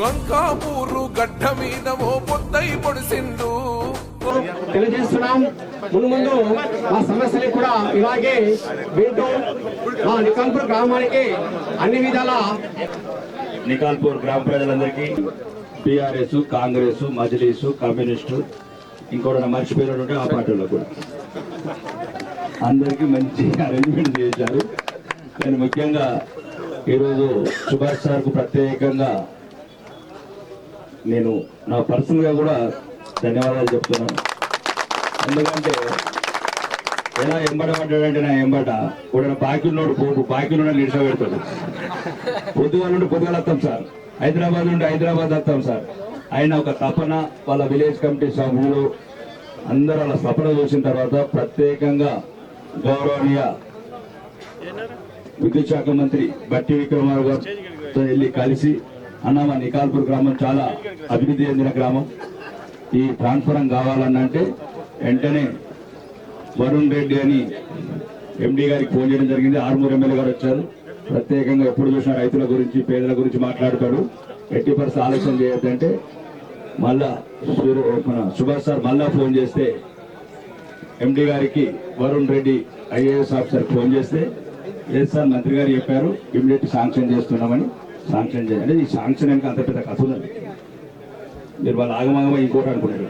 లంకాపూరు గడ్డ మీద ఓ పొద్దై పొడిసిండు. తెలియజేస్తున్నాం. ముందు ముందు మా సమస్యలు కూడా ఇలాగే వింటూ మా నికంపూర్ గ్రామానికి అన్ని విధాల నికాల్పూర్ గ్రామ ప్రజలందరికీ టిఆర్ఎస్ కాంగ్రెస్ మజ్లీస్ కమ్యూనిస్టు ఇంకోటి మర్చిపోయినట్టు ఆ పార్టీలో కూడా. అందరికీ మంచి అరేంజ్మెంట్ చేశారు. నేను ముఖ్యంగా ఈరోజు సుభాష్ సార్కు ప్రత్యేకంగా నేను నా పర్సనల్గా కూడా ధన్యవాదాలు చెప్తున్నాను. ఎందుకంటే ఎలా ఎంబడమంటాడంటే నా ఎంబట. కూడా బాకీ ఉన్నోడు పోపు బాకీ ఉన్న నిడిచబెడతాడు పొద్దుగాల నుండి పొద్దుగాల వస్తాం సార్. హైదరాబాద్ నుండి హైదరాబాద్ వస్తాం సార్. ఆయన ఒక తపన వాళ్ళ విలేజ్ కమిటీ సభ్యులు అందరూ వాళ్ళ తపన చూసిన తర్వాత ప్రత్యేకంగా గౌరవనీయ విద్యుత్ శాఖ మంత్రి బట్టి విక్రమార్ గారితో వెళ్ళి కలిసి అన్న నికాల్పూర్ గ్రామం చాలా అభివృద్ధి చెందిన గ్రామం. ఈ ట్రాన్స్ఫరం కావాలన్నంటే వెంటనే వరుణ్ రెడ్డి అని ఎండి గారికి ఫోన్ చేయడం జరిగింది. ఆర్మూర్ ఎమ్మెల్యే గారు వచ్చారు. ప్రత్యేకంగా ఎప్పుడు చూసిన రైతుల గురించి పేదల గురించి మాట్లాడతాడు. ఎట్టి పరిస్థితి ఆలోచన చేయొద్దంటే మళ్ళా సూర్య- మన సుభాష్ సార్ మళ్ళా ఫోన్ చేస్తే ఎండి గారికి Varun Reddy IAS officer phone చేస్తే ఎస్ సార్ మంత్రి గారు చెప్పారు ఇమీడియట్ శాంక్షన్ చేస్తున్నామని శాంక్షన్ చేయాలి. ఈ శాంక్షన్ ఇంకా అంత పెద్ద కథ ఉందండి మీరు వాళ్ళు ఆగమాగమ ఇంకోటి అనుకున్నారు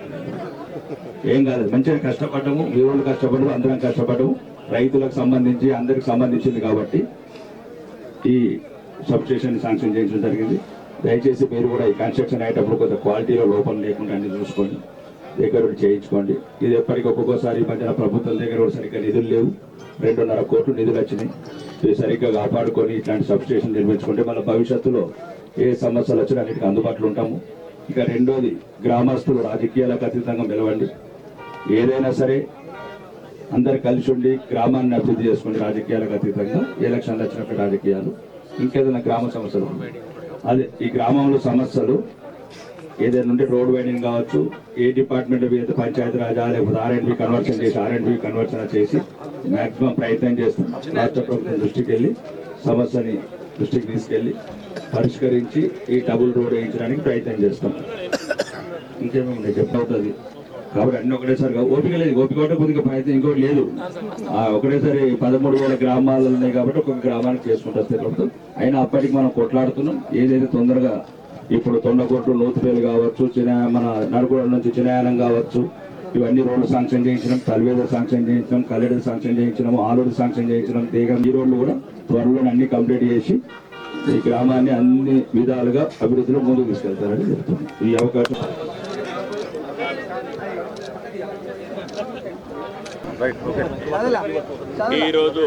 ఏం కాదు. మంచిగా కష్టపడము మీ వాళ్ళు కష్టపడము అందరం కష్టపడము రైతులకు సంబంధించి అందరికి సంబంధించింది కాబట్టి ఈ సబ్స్టేషన్ శాంక్షన్ చేయించడం జరిగింది. దయచేసి మీరు కూడా ఈ కన్స్ట్రక్షన్ అయ్యేటప్పుడు కొంత క్వాలిటీలో లోపం లేకుండా అన్ని చూసుకోండి. దగ్గర చేయించుకోండి. ఇది ఎప్పటికీ ఒక్కొక్కసారి మధ్యన ప్రభుత్వం దగ్గర కూడా సరిగ్గా నిధులు లేవు. రెండున్నర కోట్లు నిధులు వచ్చినాయి. సరిగ్గా కాపాడుకొని ఇట్లాంటి సబ్ స్టేషన్ నిర్మించుకుంటే మళ్ళీ భవిష్యత్తులో ఏ సమస్యలు వచ్చినా అన్నిటికీ అందుబాటులో ఉంటాము. ఇక రెండోది గ్రామస్తులు రాజకీయాలకు అతీతంగా నిలవండి ఏదైనా సరే అందరు కలిసి ఉండి గ్రామాన్ని అభివృద్ధి చేసుకుని రాజకీయాలకు అతీతంగా ఎలక్షన్లు వచ్చినప్పుడు రాజకీయాలు ఇంకేదైనా గ్రామ సమస్యలు అదే ఈ గ్రామంలో సమస్యలు ఏదైనా ఉంటే రోడ్ వైడింగ్ కావచ్చు ఏ డిపార్ట్మెంట్ పంచాయతీ రాజా లేకపోతే ఆర్ఎండ్బి కన్వర్షన్ చేసి ఆర్ఎండ్బి కన్వర్షన్ చేసి మాక్సిమం ప్రయత్నం చేస్తాం రాష్ట్ర ప్రభుత్వం దృష్టికి వెళ్ళి సమస్యని దృష్టికి తీసుకెళ్ళి పరిష్కరించి ఈ డబుల్ రోడ్ వేయించడానికి ప్రయత్నం చేస్తాం. ఇంకేమేమి చెప్పవుతుంది కాబట్టి అన్ని ఒకటేసారి. ఓపిక లేదు. ఓపిక ఒకటే కొద్దిగా ప్రయత్నం ఇంకోటి లేదు. ఒకటేసారి పదమూడు వేల గ్రామాలు ఉన్నాయి కాబట్టి ఒక్కొక్క గ్రామానికి చేసుకుంటారు ప్రభుత్వం. అయినా అప్పటికి మనం కొట్లాడుతున్నాం. ఏదైతే తొందరగా ఇప్పుడు తొండకొట్టు లోతుపేలు కావచ్చు చిన్న మన నడుగుల నుంచి చిన్నయానం కావచ్చు ఇవన్నీ రోడ్లు శాంక్షన్ చేయించడం తల్వేద శాంక్షన్ చేయించడం కల్లెడ శాంక్షన్ చేయించడం ఆలూరు శాంక్షన్ చేయించడం దేగం ఈ రోడ్లు కూడా త్వరలో అన్ని కంప్లీట్ చేసి ఈ గ్రామాన్ని అన్ని విధాలుగా అభివృద్ధిలో ముందుకు తీసుకెళ్తారని చెప్తున్నాం. ఈ అవకాశం ఈరోజు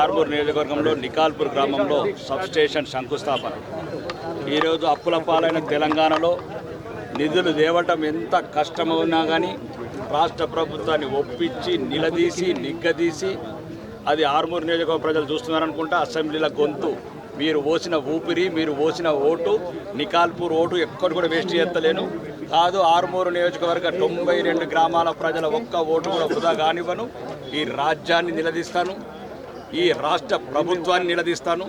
ఆర్మూర్ నియోజకవర్గంలో నికాల్పూర్ గ్రామంలో సబ్స్టేషన్ శంకుస్థాపన. ఈరోజు అప్పుల పాలైన తెలంగాణలో నిధులు తేవటం ఎంత కష్టమవునా కానీ రాష్ట్ర ప్రభుత్వాన్ని ఒప్పించి నిలదీసి నిగ్గదీసి అది ఆర్మూర్ నియోజకవర్గ ప్రజలు చూస్తున్నారనుకుంటా అసెంబ్లీల గొంతు. మీరు ఓసిన ఊపిరి మీరు ఓసిన ఓటు నికాల్పూర్ ఓటు ఎక్కడ కూడా వేస్ట్ చేస్తలేను. కాదు ఆరుమూరు నియోజకవర్గ తొంభై రెండు గ్రామాల ప్రజల ఒక్క ఓటు కూడా వృధా కానివ్వను. ఈ రాజ్యాన్ని నిలదీస్తాను. ఈ రాష్ట్ర ప్రభుత్వాన్ని నిలదీస్తాను.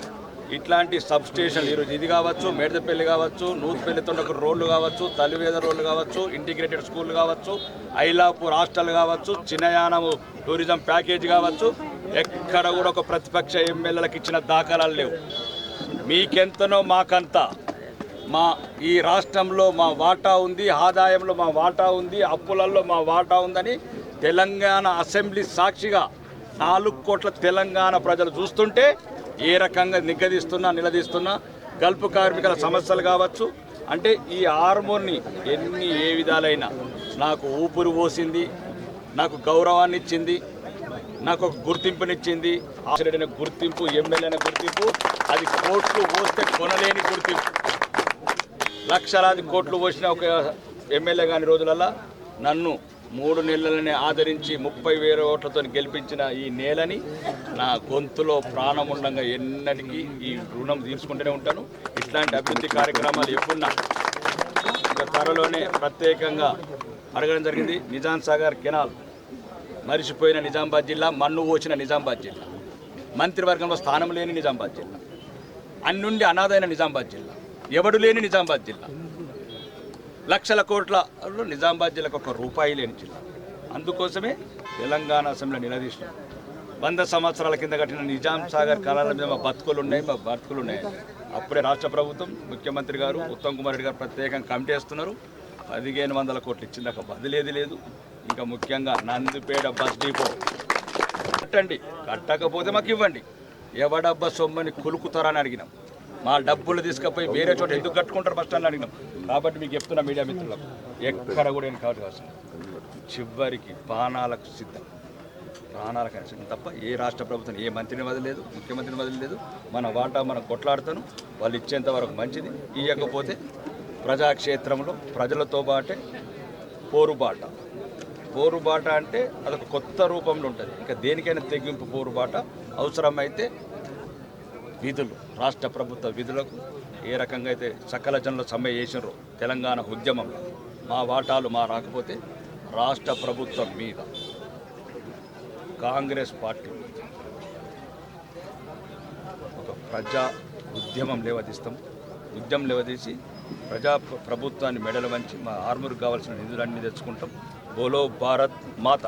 ఇట్లాంటి సబ్ స్టేషన్లు ఈరోజు ఇది కావచ్చు మేడదపల్లి కావచ్చు నూతిపల్లి తొండకు రోడ్లు కావచ్చు తల్లివేద రోడ్లు కావచ్చు ఇంటిగ్రేటెడ్ స్కూల్ కావచ్చు ఐలాపూర్ హాస్టల్ కావచ్చు చిన్నయానము టూరిజం ప్యాకేజ్ కావచ్చు ఎక్కడ కూడా ఒక ప్రతిపక్ష ఎమ్మెల్యేలకు ఇచ్చిన దాఖలాలు లేవు. మీకెంతనో మాకంత. మా ఈ రాష్ట్రంలో మా వాటా ఉంది ఆదాయంలో మా వాటా ఉంది అప్పులలో మా వాటా ఉందని తెలంగాణ అసెంబ్లీ సాక్షిగా నాలుగు కోట్ల తెలంగాణ ప్రజలు చూస్తుంటే ఏ రకంగా నిగ్గదీస్తున్నా నిలదీస్తున్నా గల్పు కార్మికుల సమస్యలు కావచ్చు. అంటే ఈ హార్మోన్ని ఎన్ని ఏ విధాలైనా నాకు ఊపిరి పోసింది నాకు గౌరవాన్ని ఇచ్చింది నాకు ఒక గుర్తింపునిచ్చింది. ఆశ్చర్యమైన గుర్తింపు ఎమ్మెల్యేన గుర్తింపు అది కోట్లు పోస్తే కొనలేని గుర్తింపు. లక్షలాది కోట్లు పోసిన ఒక ఎమ్మెల్యే కాని రోజులల్లా నన్ను మూడు నెలలనే ఆదరించి ముప్పై వేల ఓట్లతో గెలిపించిన ఈ నేలని నా గొంతులో ప్రాణం ఉండగా ఎన్నటికీ ఈ రుణం తీసుకుంటూనే ఉంటాను. ఇట్లాంటి అభివృద్ధి కార్యక్రమాలు ఎప్పుడున్నా త్వరలోనే ప్రత్యేకంగా అడగడం జరిగింది. నిజాం సాగర్ కెనాల్ మరిచిపోయిన నిజామాబాద్ జిల్లా మన్ను పోచిన నిజామాబాద్ జిల్లా. మంత్రివర్గంలో స్థానం లేని నిజామాబాద్ జిల్లా. అన్నుండి అనాథైన నిజామాబాద్ జిల్లా. ఎవడు లేని నిజామాబాద్ జిల్లా. లక్షల కోట్ల నిజామాబాద్ జిల్లాకు ఒక రూపాయి లేని జిల్లా. అందుకోసమే తెలంగాణ అసెంబ్లీ నిలదీసినాం. వంద సంవత్సరాల కింద కట్టిన నిజాం సాగర్ కళల మీద మా బతుకులు ఉన్నాయి మా బతుకులు ఉన్నాయి అప్పుడే రాష్ట్ర ప్రభుత్వం ముఖ్యమంత్రి గారు ఉత్తమ్ కుమార్ రెడ్డి గారు ప్రత్యేకంగా కమిటీ వేస్తున్నారు. పదిహేను వందల కోట్లు ఇచ్చిందాక బదిలేది లేదు. ఇంకా ముఖ్యంగా నందిపేట బస్ డిపో. కట్టండి కట్టకపోతే మాకు ఇవ్వండి. ఎవడబ్బా సొమ్మని కులుకుతారని అడిగినాం. మా డబ్బులు తీసుకుపోయి వేరే చోట ఎందుకు కట్టుకుంటారు ఫస్ట్ అని అడిగినాం. కాబట్టి మీకు చెప్తున్నా మీడియా మిత్రులకు ఎక్కడ కూడా నేను కాదు కాదు. చివరికి బాణాలకు సిద్ధం. ప్రాణాలకు సిద్ధం. తప్ప ఏ రాష్ట్ర ప్రభుత్వం ఏ మంత్రిని వదలలేదు ముఖ్యమంత్రిని వదలలేదు మన వాటా మనం కొట్లాడుతాను. వాళ్ళు ఇచ్చేంత వరకు మంచిది. ఇవ్వకపోతే ప్రజాక్షేత్రంలో ప్రజలతో బాటే పోరుబాట. పోరుబాట అంటే అదొక కొత్త రూపంలో ఉంటుంది. ఇంకా దేనికైనా తెగింపు పోరుబాట అవసరమైతే విధులు రాష్ట్ర ప్రభుత్వ విధులకు ఏ రకంగా అయితే సకల జనులు సమ్మె చేసినారో తెలంగాణ ఉద్యమం మా వాటాలు మా రాకపోతే రాష్ట్ర ప్రభుత్వం మీద కాంగ్రెస్ పార్టీ ఒక ప్రజా ఉద్యమం లేవదీస్తాం. ఉద్యమం లేవదీసి ప్రజా ప్రభుత్వాన్ని మెడలు వంచి మా ఆర్మూర్కి కావాల్సిన నిధులన్నీ తెచ్చుకుంటాం. బోలో భారత్ మాత.